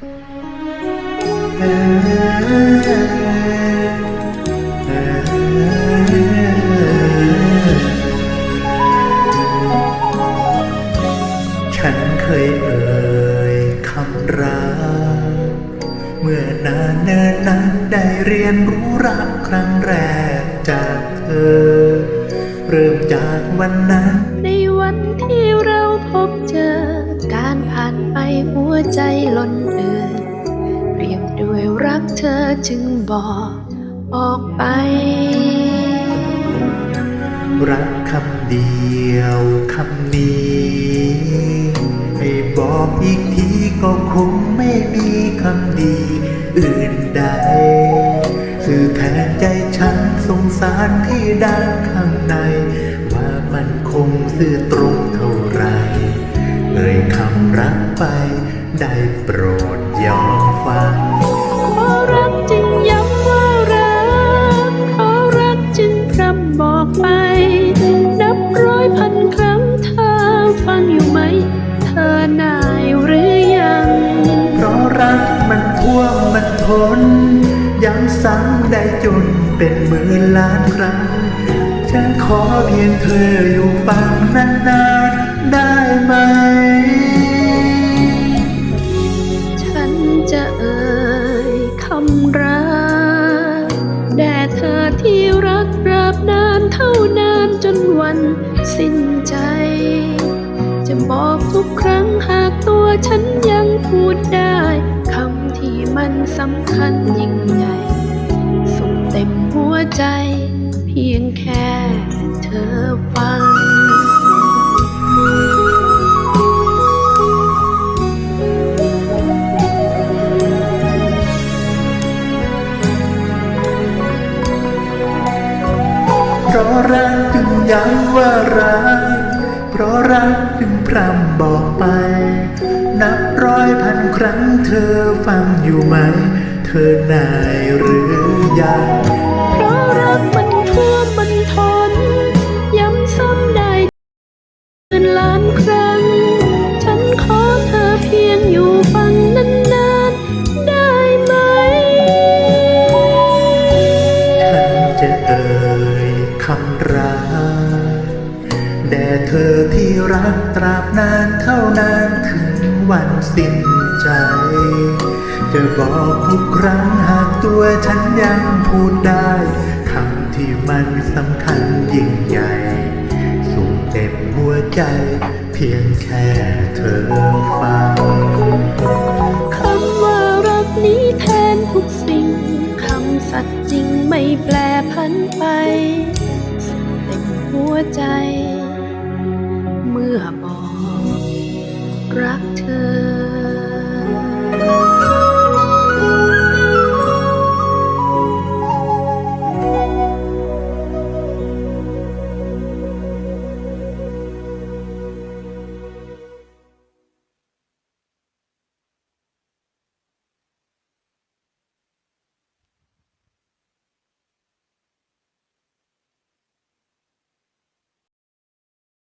ฉันเคยเอ่ยคำรักเมื่อนานเนินนานได้เรียนรู้รักครั้งแรกจากเธอ เริ่มจากวันนั้น ในวันที่เราพบเจอ การผ่านไปหัวใจล้นเอ่อ ด้วยรักเธอจึงบอกออกไป รักคำเดียวคำนี้ให้บอกอีกทีก็คงไม่มีคำดี อื่นใด สื่อแทนใจฉันสงสารที่ด้านข้างใน ว่ามันคงซื่อตรงเท่าไรเอ่ยคำรักไปได้โปรด ซ้ำได้จนเป็นหมื่นล้านครั้ง ฉันขอเพียงเธออยู่ฟังนานๆได้ไหม ฉันจะเอ่ยคำรักแด่เธอที่รักราบนานเท่านานจนวันสิ้นใจ จะบอกทุกครั้งหากตัวฉันยังพูดได้คำที่มันสำคัญยิ่งใหญ่ ใจเพียงแค่เธอฟัง เพราะรักจึงย้ำว่ารัก เพราะรักจึงพร่ำบอกไป นับร้อยพันครั้งเธอฟังอยู่ไหม เธอนายหรือยังเพราะรั กมันท่วมมันทน ย้ำซ้ำได้เกินล้านครั้ง ฉันขอเธอเพียงอยู่ฟังนานได้ไหมฉันจะเอ่ยคำรักแด่เธอที่รักตราบนานเท่านานถึงวันสิ้นใจ จะบอกทุกครั้งหากตัวฉันยังพูดได้ ที่มันสำคัญยิ่งใหญ่สูงเต็มหัวใจ เพียงแค่เธอฟังคำว่ารักนี้แทนทุกสิ่ง คำสัตย์จริงไม่แปลพันไป สุขเต็มหัวใจ เมื่อบอกรักเธอ